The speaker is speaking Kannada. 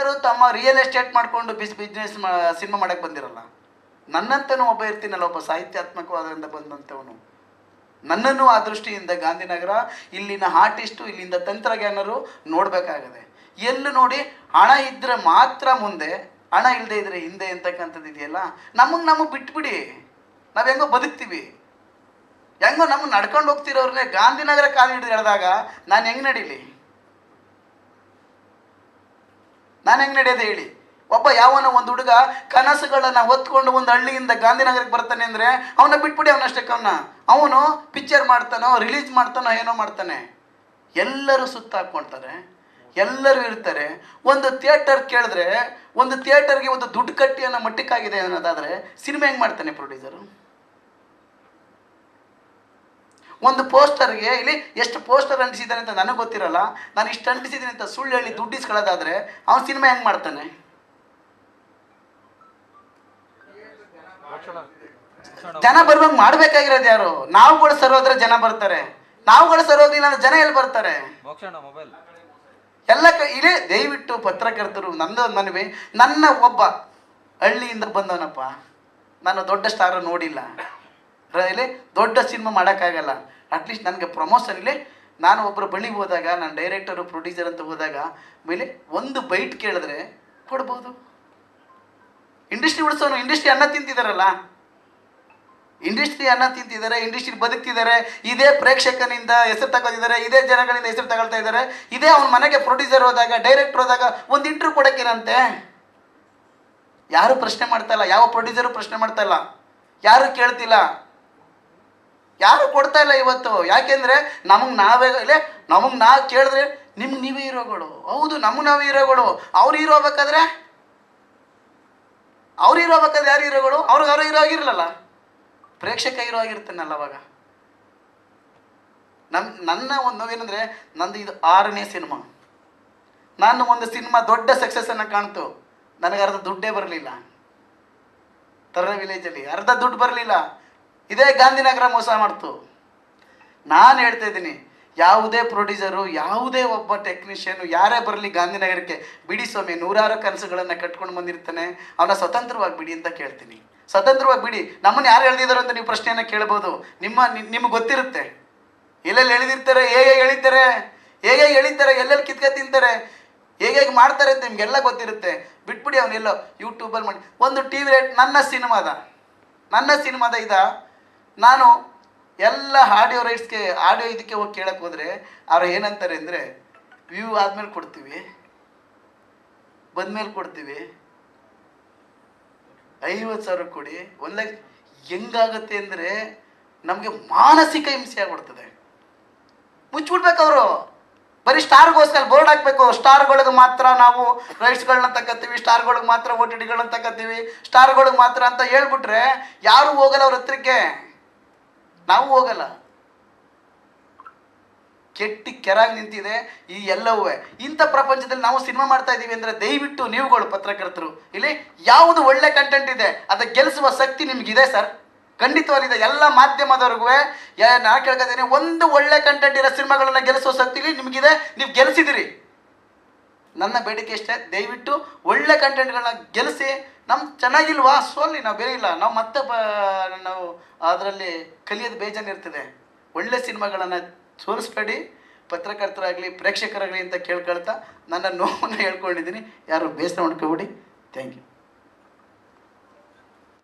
ಎಲ್ಲರೂ ತಮ್ಮ ರಿಯಲ್ ಎಸ್ಟೇಟ್ ಮಾಡಿಕೊಂಡು ಬಿಸ್ ಬಿಸ್ನೆಸ್ ಸಿನಿಮಾ ಮಾಡಕ್ಕೆ ಬಂದಿರಲ್ಲ. ನನ್ನಂತನೂ ಒಬ್ಬ ಇರ್ತೀನಲ್ಲ, ಒಬ್ಬ ಸಾಹಿತ್ಯಾತ್ಮಕವಾದಿಂದ ಬಂದಂಥವನು. ನನ್ನನ್ನು ಆ ದೃಷ್ಟಿಯಿಂದ ಗಾಂಧಿನಗರ, ಇಲ್ಲಿನ ಆರ್ಟಿಸ್ಟು ಇಲ್ಲಿಂದ ತಂತ್ರಜ್ಞಾನರು ನೋಡಬೇಕಾಗದೆ. ಎಲ್ಲೂ ನೋಡಿ ಹಣ ಇದ್ದರೆ ಮಾತ್ರ ಮುಂದೆ, ಹಣ ಇಲ್ಲದೆ ಇದ್ರೆ ಹಿಂದೆ ಅಂತಕ್ಕಂಥದ್ದು ಇದೆಯಲ್ಲ, ನಮಗೆ ನಮಗೆ ಬಿಟ್ಬಿಡಿ. ನಾವು ಹೆಂಗೋ ಬದುಕ್ತೀವಿ. ಹೆಂಗೋ ನಮಗೆ ನಡ್ಕೊಂಡು ಹೋಗ್ತಿರೋರಿಗೆ ಗಾಂಧಿನಗರ ಕಾಲು ಹಿಡಿದು ಎಳೆದಾಗ ನಾನು ಹೆಂಗೆ ನಡೀಲಿ? ನಾನು ಹೆಂಗೆ ನಡೆಯೋದು ಹೇಳಿ? ಒಬ್ಬ ಯಾವನ ಒಂದು ಹುಡುಗ ಕನಸುಗಳನ್ನು ಹೊತ್ಕೊಂಡು ಒಂದು ಹಳ್ಳಿಯಿಂದ ಗಾಂಧಿನಗರಕ್ಕೆ ಬರ್ತಾನೆ ಅಂದರೆ ಅವನ ಬಿಟ್ಬಿಡಿ ಅವನಷ್ಟಕ್ಕವನ್ನ ಅವನು. ಪಿಕ್ಚರ್ ಮಾಡ್ತಾನೋ ರಿಲೀಸ್ ಮಾಡ್ತಾನೋ, ಏನೋ ಮಾಡ್ತಾನೆ. ಎಲ್ಲರೂ ಸುತ್ತಾಕೊಳ್ತಾರೆ ಎಲ್ಲರೂ ಇರ್ತಾರೆ. ಒಂದು ಥಿಯೇಟರ್ ಕೇಳಿದ್ರೆ, ಒಂದು ಥಿಯೇಟರ್ಗೆ ಒಂದು ದುಡ್ಡು ಕಟ್ಟಿ ಅನ್ನೋ ಮಟ್ಟಕ್ಕಾಗಿದೆ ಅನ್ನೋದಾದರೆ, ಸಿನಿಮಾ ಹೆಂಗೆ ಮಾಡ್ತಾನೆ ಪ್ರೊಡ್ಯೂಸರು ಒಂದು ಪೋಸ್ಟರ್ಗೆ ಇಲ್ಲಿ ಎಷ್ಟು ಪೋಸ್ಟರ್ ಅಂಟಿಸಿದ್ದಾನೆ ಅಂತ ನನಗೆ ಗೊತ್ತಿರಲ್ಲ. ನಾನು ಇಷ್ಟು ಅಂಟಿಸಿದ್ದೀನಿ ಅಂತ ಸುಳ್ಳು ಹೇಳಿ ದುಡ್ಡು ಇಸ್ಕೊಳ್ಳೋದಾದ್ರೆ ಅವನು ಸಿನಿಮಾ ಹೆಂಗೆ ಮಾಡ್ತಾನೆ? ಜನ ಬರ್ಬೇಕು ಮಾಡ್ಬೇಕಾಗಿರೋದು ಯಾರು? ನಾವುಗಳು ಸರೋದ್ರೆ ಜನ ಬರ್ತಾರೆ. ನಾವುಗಳು ಸರೋದಿಲ್ಲ ಅಂದ್ರೆ ಜನ ಎಲ್ಲಿ ಬರ್ತಾರೆ? ಎಲ್ಲ ಇಲ್ಲಿ ದಯವಿಟ್ಟು ಪತ್ರಕರ್ತರು ನಂದು ಮನವಿ ನನ್ನ ಒಬ್ಬ ಹಳ್ಳಿಯಿಂದ ಬಂದವನಪ್ಪ. ನಾನು ದೊಡ್ಡ ಸ್ಟಾರ ನೋಡಿಲ್ಲ. ಇಲ್ಲಿ ದೊಡ್ಡ ಸಿನಿಮಾ ಮಾಡೋಕ್ಕಾಗಲ್ಲ. ಅಟ್ಲೀಸ್ಟ್ ನನಗೆ ಪ್ರಮೋಷನ್ ಇಲ್ಲಿ ನಾನು ಒಬ್ಬರು ಬಳಿಗೆ ಹೋದಾಗ, ನಾನು ಡೈರೆಕ್ಟರು ಪ್ರೊಡ್ಯೂಸರ್ ಅಂತ ಹೋದಾಗ ಮೇಲೆ ಒಂದು ಬೈಟ್ ಕೇಳಿದ್ರೆ ಕೊಡ್ಬೋದು. ಇಂಡಸ್ಟ್ರಿ ಉಳಿಸೋನು ಇಂಡಸ್ಟ್ರಿ ಅನ್ನ ತಿಂತಿದಾರಲ್ಲ. ಇಂಡಸ್ಟ್ರಿ ಅನ್ನ ತಿಂತಿದ್ದಾರೆ ಇಂಡಸ್ಟ್ರಿ ಬದುಕ್ತಿದ್ದಾರೆ ಇದೇ ಪ್ರೇಕ್ಷಕನಿಂದ ಹೆಸರು ತಗೋತಿದ್ದಾರೆ ಇದೇ ಜನಗಳಿಂದ ಹೆಸರು ತಗೊಳ್ತಾ ಇದ್ದಾರೆ ಇದೇ ಅವನ ಮನೆಗೆ ಪ್ರೊಡ್ಯೂಸರ್ ಹೋದಾಗ ಡೈರೆಕ್ಟರ್ ಹೋದಾಗ ಒಂದು ಇಂಟ್ರ್ಯೂ ಕೊಡೋಕ್ಕೇನಂತೆ ಯಾರು ಪ್ರಶ್ನೆ ಮಾಡ್ತಾ ಇಲ್ಲ? ಯಾವ ಪ್ರೊಡ್ಯೂಸರು ಪ್ರಶ್ನೆ ಮಾಡ್ತಾ ಇಲ್ಲ? ಯಾರು ಕೇಳ್ತಿಲ್ಲ? ಯಾರು ಕೊಡ್ತಾ ಇಲ್ಲ ಇವತ್ತು? ಯಾಕೆಂದ್ರೆ ನಮಗೆ ನಾವೇ ಇಲ್ಲೇ ನಮಗೆ ನಾವು ಕೇಳಿದ್ರೆ ನಿಮ್ಗೆ ನೀವೇ ಹೀರೋಗಳು. ಹೌದು ನಮ್ ನಾವೇ ಹೀರೋಗಳು. ಅವ್ರು ಹೀರೋ ಬೇಕಾದ್ರೆ ಅವ್ರು ಹೀರೋ ಬೇಕಾದ್ರೆ ಯಾರು ಹೀರೋಗಳು? ಅವ್ರಿಗೆ ಅವ್ರು ಹೀರೋ ಆಗಿರ್ಲಲ್ಲ? ಪ್ರೇಕ್ಷಕ ಹೀರೋ ಆಗಿರ್ತಾನಲ್ಲ ಅವಾಗ. ನಮ್, ನನ್ನ ಒಂದು ಏನಂದ್ರೆ ನಂದು ಇದು ಆರನೇ ಸಿನಿಮಾ. ನಾನು ಒಂದು ಸಿನಿಮಾ ದೊಡ್ಡ ಸಕ್ಸಸ್ಸನ್ನು ಕಾಣ್ತು. ನನಗೆ ಅರ್ಧ ದುಡ್ಡೇ ಬರಲಿಲ್ಲ. ತರ ವಿಲೇಜಲ್ಲಿ ಅರ್ಧ ದುಡ್ಡು ಬರಲಿಲ್ಲ. ಇದೇ ಗಾಂಧಿನಗರ ಮೋಸ ಮಾಡ್ತು. ನಾನು ಹೇಳ್ತಾ ಇದ್ದೀನಿ, ಯಾವುದೇ ಪ್ರೊಡ್ಯೂಸರು ಯಾವುದೇ ಒಬ್ಬ ಟೆಕ್ನಿಷಿಯನ್ನು ಯಾರೇ ಬರಲಿ ಗಾಂಧಿನಗರಕ್ಕೆ, ಬಿಡಿ ಸ್ವಾಮಿ, ನೂರಾರು ಕನಸುಗಳನ್ನು ಕಟ್ಕೊಂಡು ಬಂದಿರ್ತಾನೆ, ಅವನ ಸ್ವತಂತ್ರವಾಗಿ ಬಿಡಿ ಅಂತ ಕೇಳ್ತೀನಿ. ಸ್ವತಂತ್ರವಾಗಿ ಬಿಡಿ. ನಮ್ಮನ್ನು ಯಾರು ಎಳೆದಿದ್ದಾರೆ ಅಂತ ನೀವು ಪ್ರಶ್ನೆಯನ್ನು ಕೇಳ್ಬೋದು. ನಿಮ್ಮ ನಿಮ್ಗೆ ಗೊತ್ತಿರುತ್ತೆ. ಎಲ್ಲೆಲ್ಲಿ ಎಳೆದಿರ್ತಾರೆ ಹೇಗೆ ಎಳಿತಾರೆ ಹೇಗೆ ಎಳಿತಾರೆ, ಎಲ್ಲೆಲ್ಲಿ ಕಿತ್ಕ ತಿಂತಾರೆ ಹೇಗೆ ಹೇಗೆ ಮಾಡ್ತಾರೆ ಅಂತ ನಿಮಗೆಲ್ಲ ಗೊತ್ತಿರುತ್ತೆ. ಬಿಟ್ಬಿಡಿ ಅವನೆಲ್ಲೋ ಯೂಟ್ಯೂಬಲ್ಲಿ ಮಾಡಿ. ಒಂದು ಟಿ ವಿ ರೇಟ್, ನನ್ನ ಸಿನಿಮಾದ ನನ್ನ ಸಿನಿಮಾದ ಇದ ನಾನು ಎಲ್ಲ ಆಡಿಯೋ ರೈಟ್ಸ್ಗೆ ಆಡಿಯೋ ಇದಕ್ಕೆ ಹೋಗಿ ಕೇಳಕ್ಕೆ ಹೋದರೆ ಅವ್ರು ಏನಂತಾರೆ ಅಂದರೆ ವ್ಯೂ ಆದಮೇಲೆ ಕೊಡ್ತೀವಿ, ಬಂದ್ಮೇಲೆ ಕೊಡ್ತೀವಿ, ಐವತ್ತು ಸಾವಿರ ಕೊಡಿ, ಒಂದು ಲಕ್ಷ ಹೆಂಗಾಗತ್ತೆ ಅಂದರೆ ನಮಗೆ ಮಾನಸಿಕ ಹಿಂಸೆ ಆಗ್ಬಿಡ್ತದೆ. ಮುಚ್ಚಿಬಿಡ್ಬೇಕು ಅವರು ಬರೀ ಸ್ಟಾರ್ಗೋಸ್ಕರ ಬೋರ್ಡ್ ಹಾಕ್ಬೇಕು. ಸ್ಟಾರ್ಗಳಿಗೆ ಮಾತ್ರ ನಾವು ರೈಟ್ಸ್ಗಳನ್ನ ತಕ್ಕತ್ತೀವಿ ಸ್ಟಾರ್ಗಳಿಗೆ ಮಾತ್ರ ಓ ಟಿ ಟಿಗಳನ್ನ ತಕ್ಕತ್ತೀವಿ ಸ್ಟಾರ್ಗಳಿಗೆ ಮಾತ್ರ ಅಂತ ಹೇಳ್ಬಿಟ್ರೆ ಯಾರು ಹೋಗಲ್ಲ ಅವ್ರ ಹತ್ರಕ್ಕೆ. ನಾವು ಹೋಗಲ್ಲ. ಕೆಟ್ಟಿ ಕೆರಾಗಿ ನಿಂತಿದೆ ಈ ಎಲ್ಲವೂ. ಇಂಥ ಪ್ರಪಂಚದಲ್ಲಿ ನಾವು ಸಿನಿಮಾ ಮಾಡ್ತಾ ಇದ್ದೀವಿ ಅಂದರೆ ದಯವಿಟ್ಟು ನೀವುಗಳು ಪತ್ರಕರ್ತರು. ಇಲ್ಲಿ ಯಾವುದು ಒಳ್ಳೆ ಕಂಟೆಂಟ್ ಇದೆ, ಅದ ಗೆಲ್ಲಿಸುವ ಶಕ್ತಿ ನಿಮಗಿದೆ ಸರ್. ಖಂಡಿತವಾಗಿದೆ ಎಲ್ಲ ಮಾಧ್ಯಮದವ್ರಿಗೂ ನಾ ಕೇಳ್ಕೊತೀನಿ, ಒಂದು ಒಳ್ಳೆ ಕಂಟೆಂಟ್ ಇರೋ ಸಿನಿಮಾಗಳನ್ನ ಗೆಲ್ಲಿಸುವ ಶಕ್ತಿ ನಿಮಗಿದೆ, ನೀವು ಗೆಲ್ಲಿಸಿದಿರಿ. ನನ್ನ ಬೇಡಿಕೆ ಇಷ್ಟೇ, ದಯವಿಟ್ಟು ಒಳ್ಳೆ ಕಂಟೆಂಟ್ಗಳನ್ನ ಗೆಲ್ಲಿಸಿ ನಮ್ಮ ಚೆನ್ನಾಗಿಲ್ವಾ? ಸೋಲಿ, ನಾವು ಬೇರೆ ಇಲ್ಲ. ನಾವು ಮತ್ತೆ ಬ ನಾವು ಅದರಲ್ಲಿ ಕಲಿಯೋದು ಬೇಜಾನಿರ್ತದೆ ಒಳ್ಳೆ ಸಿನಿಮಾಗಳನ್ನು ತೋರಿಸ್ಬೇಡಿ ಪತ್ರಕರ್ತರಾಗಲಿ, ಪ್ರೇಕ್ಷಕರಾಗಲಿ ಅಂತ ಕೇಳ್ಕೊಳ್ತಾ ನನ್ನ ನೋವನ್ನು ಹೇಳ್ಕೊಂಡಿದ್ದೀನಿ. ಯಾರು ಬೇಸರ ಮಾಡ್ಕೊಬಿಡಿ. Thank you